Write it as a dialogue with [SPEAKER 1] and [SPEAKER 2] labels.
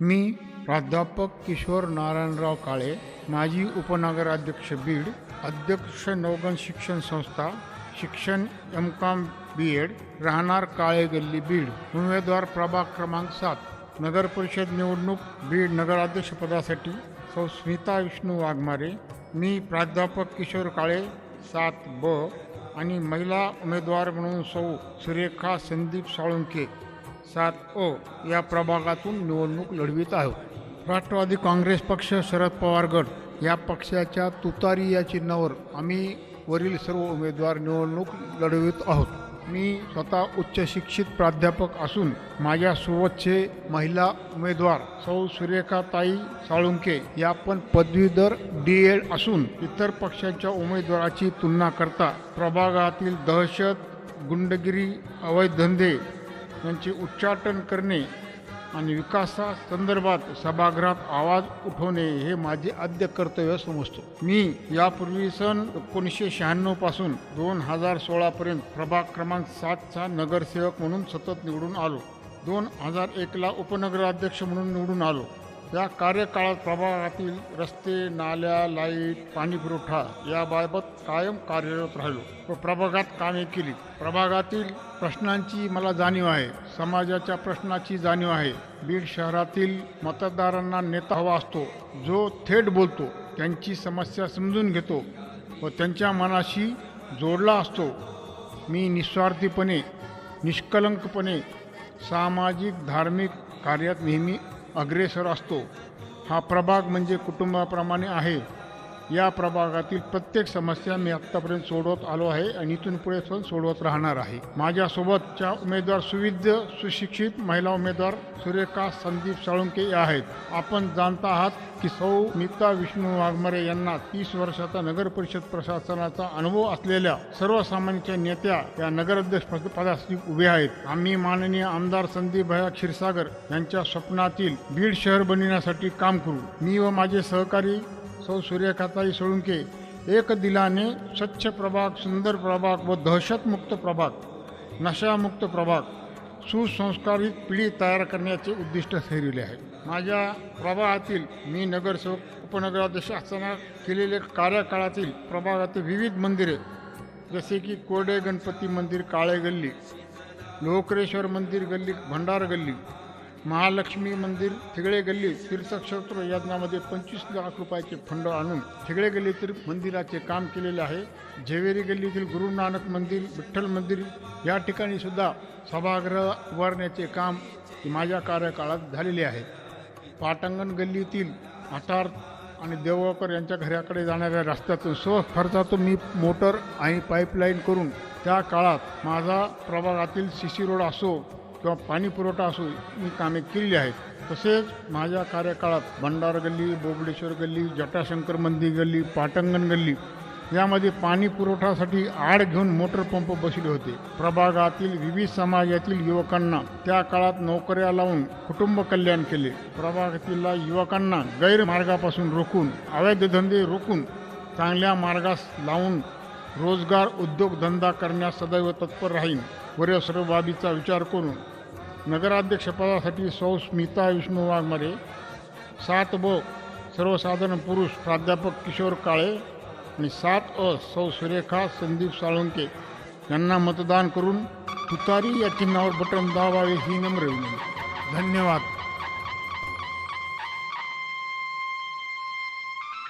[SPEAKER 1] मी प्राध्यापक किशोर नारायणराव काळे माजी उपनगराध्यक्ष बीड अध्यक्ष नवगण शिक्षण संस्था शिक्षण एम कॉम बी एड राहणार काळे गल्ली बीड उमेदवार प्रभाग क्रमांक सात नगर परिषद निवडणूक बीड नगराध्यक्षपदासाठी सौ स्मिता विष्णू वाघमारे मी प्राध्यापक किशोर काळे सात ब आणि महिला उमेदवार म्हणून सौ सुरेखा संदीप साळुंके सात ओ या प्रभागातून निवडणूक लढवित आहोत. राष्ट्रवादी काँग्रेस पक्ष शरद पवार गट या पक्षाच्या तुतारी या चिन्हावर आम्ही वरील सर्व उमेदवार निवडणूक लढवित आहोत. मी स्वतः उच्च शिक्षित प्राध्यापक असून माझ्यासोबतचे महिला उमेदवार सौ सूर्यकाताई साळुंके या पण पदवीधर डी एड असून इतर पक्षांच्या उमेदवाराची तुलना करता प्रभागातील दहशत गुंडगिरी अवैध धंदे यांचे उच्चाटन करणे आणि विकासासंदर्भात सभागृहात आवाज उठवणे हे माझे आद्य कर्तव्य समजतो. मी यापूर्वी सन एकोणीसशे शहाण्णवपासून दोन हजार सोळापर्यंत प्रभाग क्रमांक सातचा नगरसेवक म्हणून सतत निवडून आलो. दोन हजार एकला उपनगराध्यक्ष म्हणून निवडून आलो. या कार्यकाळात प्रभागातील रस्ते नाल्या लाइट पाणी पुरवठा याबाबत कायम कार्यरत राहिलो. व प्रभागात कामे केली. प्रभागातील प्रश्नांची मला जाणीव आहे. समाजाच्या प्रश्नाची जाणीव आहे. बीड शहरातील मतदारांना नेता हवा असतो. जो थेट बोलतो त्यांची समस्या समजून घेतो व त्यांच्या मनाशी जोडला असतो. मी निस्वार्थीपणे निष्कलंकपणे सामाजिक धार्मिक कार्यात नेहमी अग्रेसर असतो. हा प्रभाग म्हणजे कुटुंबाप्रमाणे आहे. या प्रभागातील प्रत्येक समस्या मी आत्तापर्यंत सोडवत आलो आहे आणि इथून पुढे पण सोडवत राहणार आहे. माझ्यासोबतच्या उमेदवार सुविध सुशिक्षित महिला उमेदवार सुरेखा संदीप साळुंके या आहेत. आपण जाणता आहात की सौ नीता विष्णू वाघमारे यांना तीस वर्षाचा नगर परिषद प्रशासनाचा अनुभव असलेल्या सर्वसामान्यांच्या नेत्या या नगराध्यक्ष पदासाठी उभे आहेत. आम्ही माननीय आमदार संदीप भया क्षीरसागर यांच्या स्वप्नातील बीड शहर बनविण्यासाठी काम करू. मी व माझे सहकारी सौ सूर्यकाताई सोळुंके एक दिलाने स्वच्छ प्रभाग सुंदर प्रभाग व दहशतमुक्त प्रभाग नशामुक्त प्रभाग सुसंस्कारित पिढी तयार करण्याचे उद्दिष्ट ठरविले आहे. माझ्या प्रभागातील मी नगरसेवक उपनगराध्यक्ष असताना केलेले कार्यकाळातील प्रभागातील विविध मंदिरे जसे की कोरडे गणपती मंदिर काळे गल्ली लोकरेश्वर मंदिर गल्ली भंडार गल्ली महालक्ष्मी मंदिर थिगळे गल्ली तीर्थक्षेत्र यज्ञामध्ये पंचवीस लाख रुपयाचे फंड आणून थिगळे गल्लीतील मंदिराचे काम केलेले आहे. झेवेरी गल्लीतील गुरु नानक मंदिर विठ्ठल मंदिर या ठिकाणी सुद्धा सभागृह उभारण्याचे काम माझ्या कार्यकाळात झालेले आहे. पाटंगण गल्लीतील आठार आणि देवळकर यांच्या घराकडे जाणाऱ्या रस्त्यातून स्व खर्चातून मी मोटर आणि पाईपलाईन करून त्या काळात माझा प्रभागातील सी सी रोड असो किंवा पाणी पुरवठा असो मी कामे केलेली आहेत. तसेच माझ्या कार्यकाळात भंडार गल्ली बोबडेश्वर गल्ली जटाशंकर मंदिर गल्ली पाटंगण गल्ली यामध्ये पाणी पुरवठ्यासाठी आड घेऊन मोटर पंप बसले होते. प्रभागातील विविध समाजातील युवकांना त्या काळात नोकऱ्या लावून कुटुंब कल्याण केले. प्रभागातील युवकांना गैरमार्गापासून रोखून अवैध धंदे रोखून चांगल्या मार्गास लावून रोजगार उद्योगधंदा करण्यास सदैव तत्पर राहीन वर सर्व बाबीचा विचार करून. नगराध्यक्षपदासाठी सौ स्मिता विष्णू वाघमारे सात ब सर्वसाधारण पुरुष प्राध्यापक किशोर काळे आणि सात अ सौ सुरेखा संदीप साळुंके यांना मतदान करून तुतारी या चिन्हावर बटन दाबावे ही नम्र विनंती. धन्यवाद.